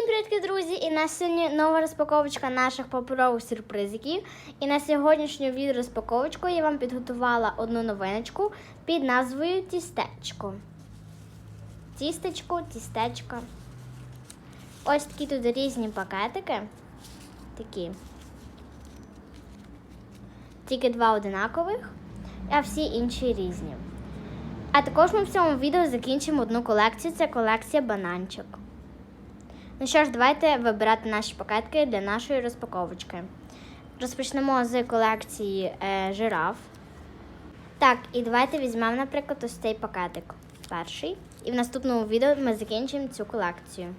Всім привіт, друзі! І на сьогодні нова розпаковочка наших паперових сюрпризиків. І на сьогоднішню відео розпаковочку я вам підготувала одну новиночку під назвою Тістечко. Тістечко, тістечко. Ось такі тут різні пакетики. Такі. Тільки два одинакових, а всі інші різні. А також ми в цьому відео закінчимо одну колекцію. Це колекція бананчик. Ну що ж, давайте вибирати наші пакетки для нашої розпаковочки. Розпочнемо з колекції е, жираф. Так, і давайте візьмемо, наприклад, ось цей пакетик. Перший. І в наступному відео ми закінчимо цю колекцію.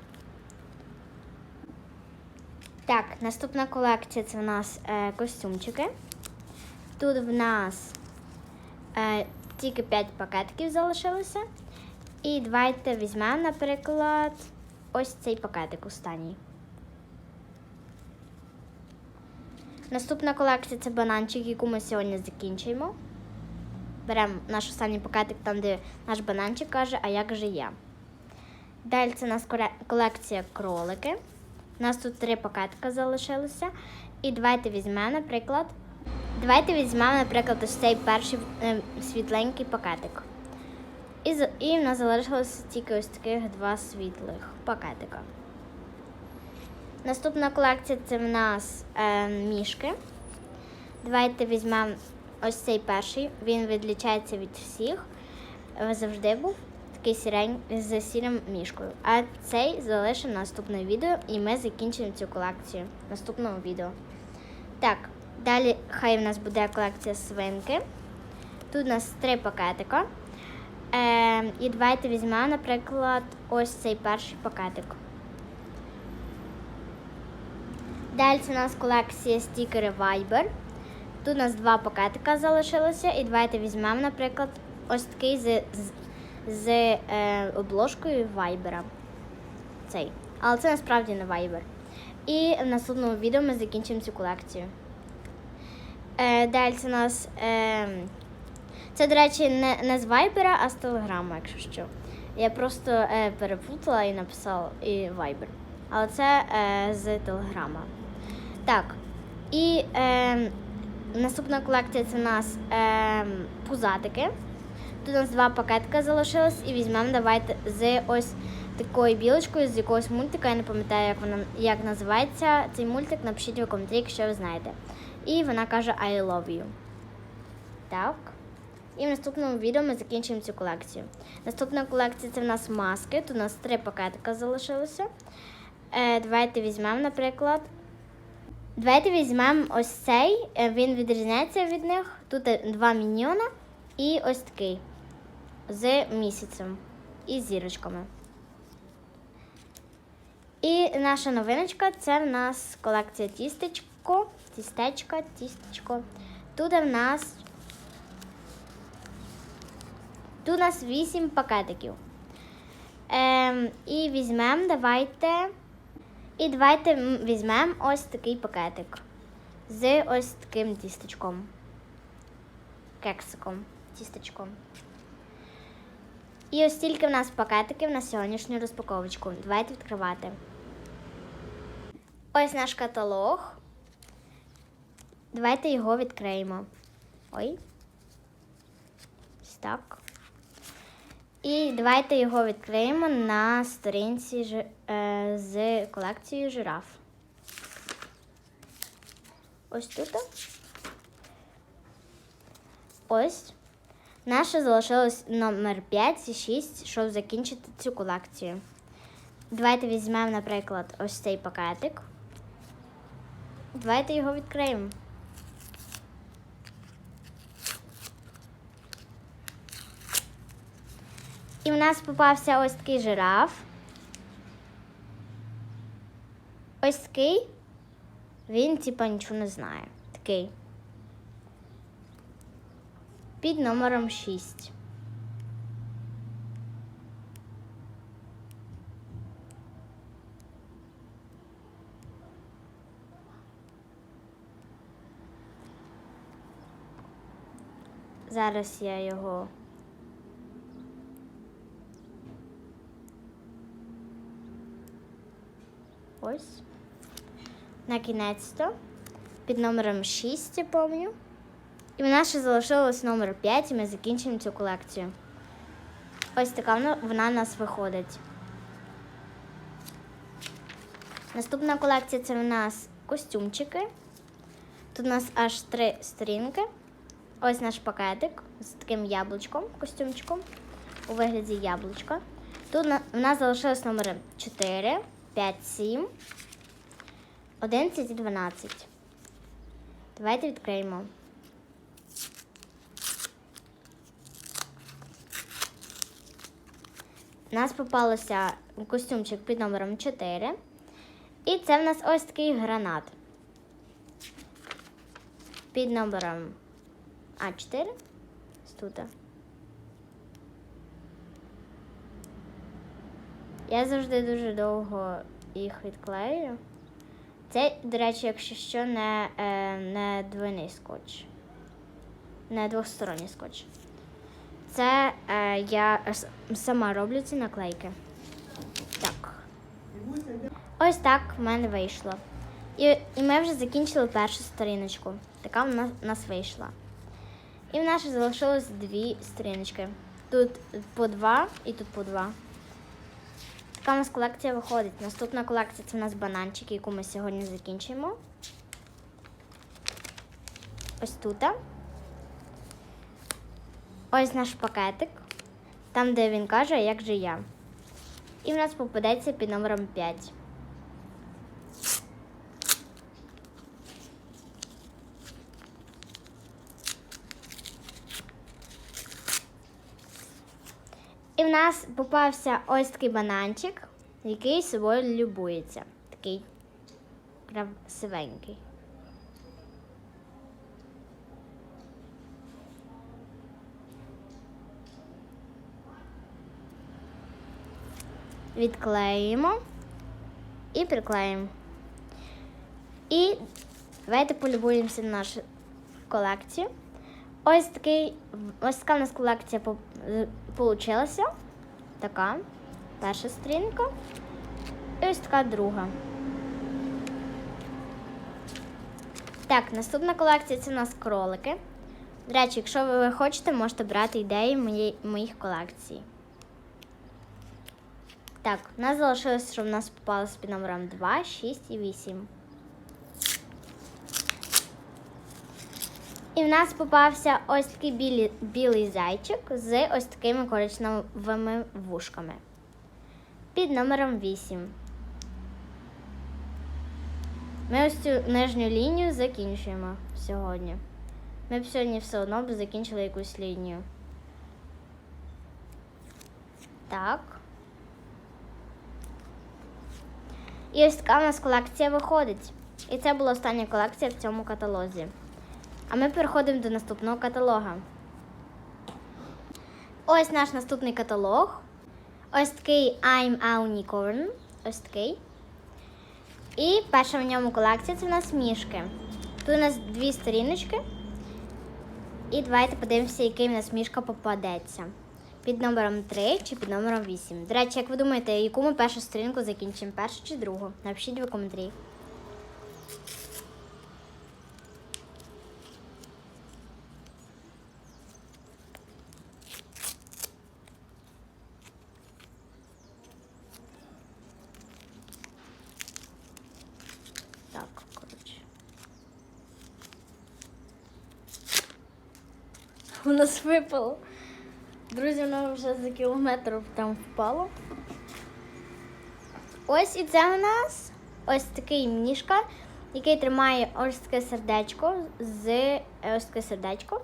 Так, наступна колекція це в нас е, костюмчики. Тут в нас е, тільки 5 пакетиків залишилося. І давайте візьмемо, наприклад, ось цей пакетик останній. Наступна колекція це бананчик, яку ми сьогодні закінчуємо. Беремо наш останній пакетик, там, де наш бананчик каже, а як же я. Далі це у нас колекція кролики. У нас тут три пакетика залишилося. І давайте візьмемо, наприклад. Давайте візьмемо, наприклад, ось цей перший е, світленький пакетик. І, і в нас залишилося тільки ось таких два світлих пакетика. Наступна колекція це в нас е, мішки. Давайте візьмемо ось цей перший. Він відлічається від всіх. Завжди був такий сірень з сірим мішкою. А цей залишимо на наступне відео, і ми закінчимо цю колекцію в наступному відео. Так, далі хай в нас буде колекція свинки. Тут у нас три пакетика. Е, і давайте візьмемо, наприклад, ось цей перший пакетик. Далі у нас колекція стікери Viber. Тут у нас два пакетика залишилося. І давайте візьмемо, наприклад, ось такий з, з, з е, обложкою Viber. Цей. Але це насправді не Viber. І в наступному відео ми закінчимо цю колекцію. Е, далі у нас. Е, це, до речі, не, не з Viber, а з Телеграма, якщо що. Я просто е, переплутала і написала і Viber. Але це е, з Телеграма. Так. І е, наступна колекція це у нас е, пузатики. Тут у нас два пакетика залишилось, і візьмемо давайте з ось такою білочкою, з якогось мультика. Я не пам'ятаю, як вона як називається цей мультик. Напишіть в коментарі, якщо ви знаєте. І вона каже I love you. Так. І в наступному відео ми закінчимо цю колекцію. Наступна колекція це в нас маски. Тут у нас три пакетика залишилося. Е, давайте візьмемо, наприклад. Давайте візьмемо ось цей. Е, Він відрізняється від них. Тут два міньйона і ось такий з місяцем і зірочками. І наша новиночка це в нас колекція тістечко, тістечка, тістечко. Тут в нас Тут у нас 8 пакетиків. Ем, і візьмемо, давайте. І давайте візьмемо ось такий пакетик з ось таким тістечком. Кексиком, тістечком. І ось стільки в нас пакетиків на сьогоднішню розпаковочку. Давайте відкривати. Ось наш каталог. Давайте його відкриємо. Ой. Ось так. І давайте його відкриємо на сторінці жи- е, з колекцією жираф. Ось тут. Ось. Наше залишилось номер 5 і 6, щоб закінчити цю колекцію. Давайте візьмемо, наприклад, ось цей пакетик. Давайте його відкриємо. В нас попався ось такий жираф. Ось такий. Він, типа, нічого не знає. Такий. Під номером 6. Зараз я його Ось. На кінець-то. Під номером 6, я пам'ятаю. І в нас ще залишилось номер 5, і ми закінчимо цю колекцію. Ось така вона, вона у нас виходить. Наступна колекція це у нас костюмчики. Тут у нас аж три сторінки. Ось наш пакетик з таким яблучком, костюмчиком у вигляді яблучка. Тут в нас залишилось номери 4, 5, 7, 11 і 12. Давайте відкриємо. У нас попалося костюмчик під номером 4. І це в нас ось такий гранат. Під номером А4. Ось Тут. Я завжди дуже довго їх відклею. Це, до речі, якщо що, не, не двойний скотч. Не двосторонній скотч. Це е, я сама роблю ці наклейки. Так. Ось так в мене вийшло. І, і ми вже закінчили першу сторіночку. Така в нас, в нас вийшла. І в нас залишилось дві сторіночки. Тут по два і тут по два. Така у нас колекція виходить. Наступна колекція це у нас бананчики, яку ми сьогодні закінчимо. Ось тут. Ось наш пакетик, там, де він каже, як же я. І в нас попадеться під номером 5. Нас попався ось такий бананчик, який собою любується. Такий красивенький. Відклеїмо і приклеїмо. І давайте полюбуємося на нашу колекцію. Ось такий, ось така у нас колекція вийшла. Така перша сторінка. І ось така друга. Так, наступна колекція це у нас кролики. До речі, якщо ви хочете, можете брати ідеї моєї, моїх колекцій. Так, у нас залишилось, що в нас попалося під номером 2, 6 і 8. І в нас попався ось такий білі, білий зайчик з ось такими коричневими вушками. Під номером 8. Ми ось цю нижню лінію закінчуємо сьогодні. Ми б сьогодні все одно б закінчили якусь лінію. Так. І ось така у нас колекція виходить. І це була остання колекція в цьому каталозі. А ми переходимо до наступного каталога. Ось наш наступний каталог. Ось такий I'm a Unicorn. Ось такий. І перша в ньому колекція це в нас мішки. Тут у нас дві сторіночки. І давайте подивимося, який в нас мішка попадеться. Під номером 3 чи під номером 8. До речі, як ви думаєте, яку ми першу сторінку закінчимо? Першу чи другу? Напишіть в коментарі. Так, коротше. У нас випало. Друзі, воно вже за кілометр там впало. Ось і це у нас ось такий мішка, який тримає ось таке сердечко з е, ось таке сердечко.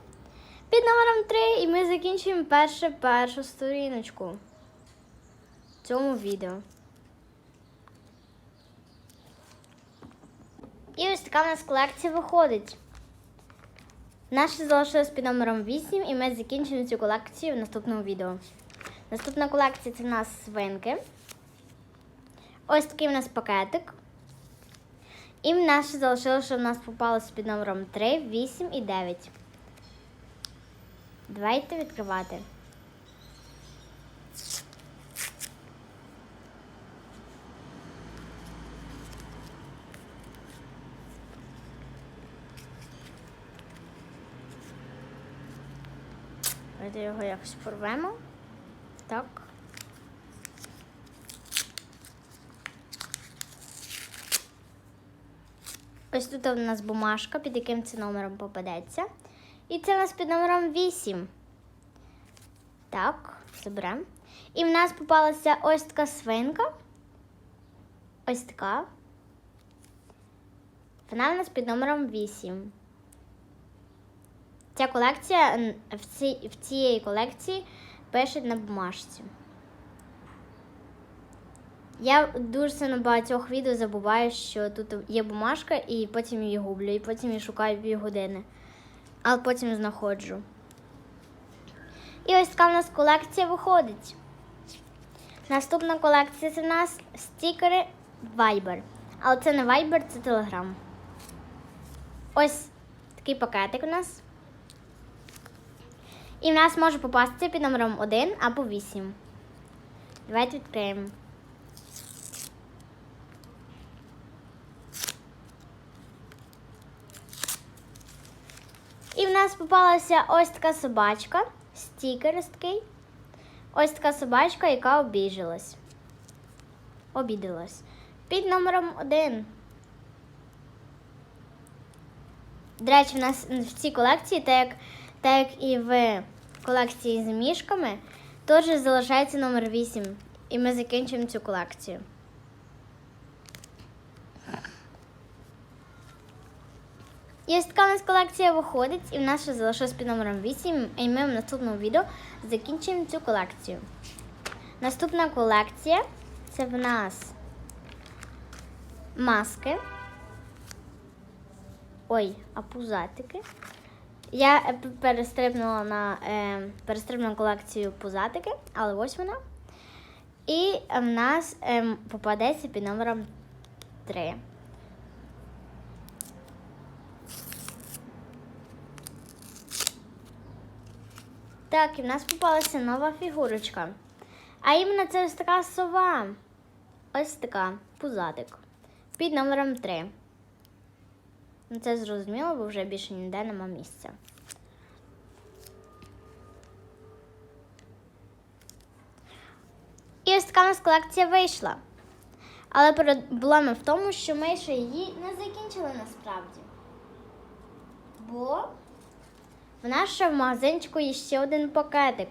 Під номером 3 і ми закінчуємо перше першу сторіночку в цьому відео. І ось така в нас колекція виходить. Наше залишилось під номером 8, і ми закінчимо цю колекцію в наступному відео. Наступна колекція це в нас свинки. Ось такий в нас пакетик. І в нас ще залишилося, що в нас попалося під номером 3, 8 і 9. Давайте відкривати. Давайте його якось порвемо. Так. Ось тут у нас бумажка, під яким це номером попадеться. І це у нас під номером 8. Так, заберемо. І в нас попалася ось така свинка. Ось така. Вона в нас під номером 8. Ця колекція в, цій, в цієї колекції пишуть на бумажці. Я дуже сильно багатьох відео забуваю, що тут є бумажка, і потім її гублю, і потім її шукаю півгодини. Але потім знаходжу. І ось така в нас колекція виходить. Наступна колекція це в нас стікери Viber. Але це не Viber, це Telegram. Ось такий пакетик у нас. І в нас може попасти під номером 1 або 8. Давайте відкриємо. І в нас попалася ось така собачка, стікер такий. Ось така собачка, яка обіжилась. Обідалась. Під номером 1. До речі, в нас в цій колекції, так як, так як і в колекції з мішками, теж залишається номер 8. І ми закінчуємо цю колекцію. І ось така у нас колекція виходить, і в нас ще залишилось під номером 8, і ми в наступному відео закінчуємо цю колекцію. Наступна колекція це в нас маски. Ой, а пузатики. Я е, перестрибнула на е, перестрибнула колекцію пузатики, але ось вона. І в нас е, попадеться під номером 3. Так, і в нас попалася нова фігурочка. А іменно це ось така сова. Ось така, пузатик. Під номером 3. Ну, це зрозуміло, бо вже більше ніде нема місця. І ось така у нас колекція вийшла. Але проблема в тому, що ми ще її не закінчили насправді. Бо в в магазинчику є ще один пакетик.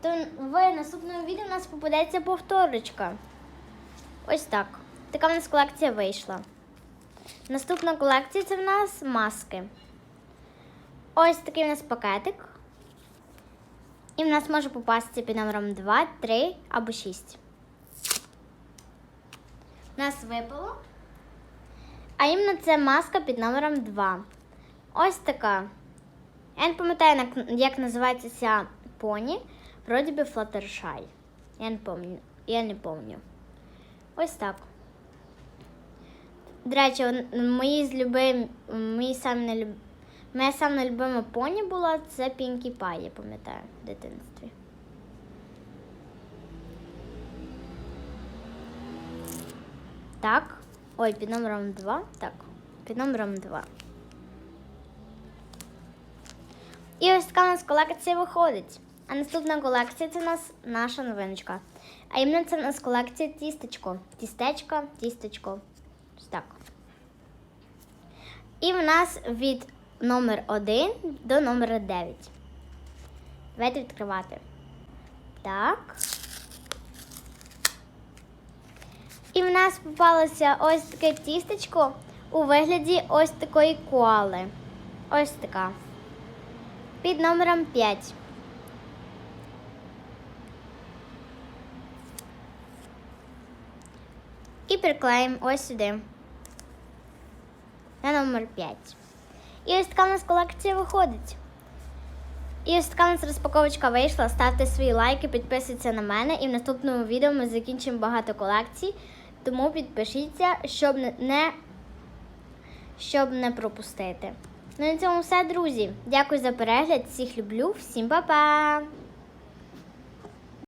То в наступному відео у нас попадеться повторочка. Ось так. Така в нас колекція вийшла. Наступна колекція це в нас маски. Ось такий у нас пакетик. І в нас може попасти під номером 2, 3 або 6. У нас випало. А іменно це маска під номером 2. Ось така. Я не пам'ятаю, як називається ця поні. Вроді би Fluttershy. Я не пам'ятаю. Я не пам'ятаю. Ось так. До речі, мої з любим. Моя саме любима поні була це Пінкі Пай, я пам'ятаю, в дитинстві. Так. Ой, під номером 2. Так, під номером 2. І ось така у нас колекція виходить. А наступна колекція це у нас наша новиночка. А іменно це у нас колекція тістечко. Тістечко, тістечко. Так. І в нас від номер 1 до номера 9. Давайте відкривати. Так. І в нас попалося ось таке тістечко у вигляді ось такої коали. Ось така. Під номером 5. Приклеїмо ось сюди. На номер 5. І ось така у нас колекція виходить. І ось така у нас розпаковочка вийшла. Ставте свої лайки, підписуйтесь на мене. І в наступному відео ми закінчимо багато колекцій. Тому підпишіться, щоб не, щоб не пропустити. Ну і на цьому все, друзі. Дякую за перегляд. Всіх люблю. Всім па-па!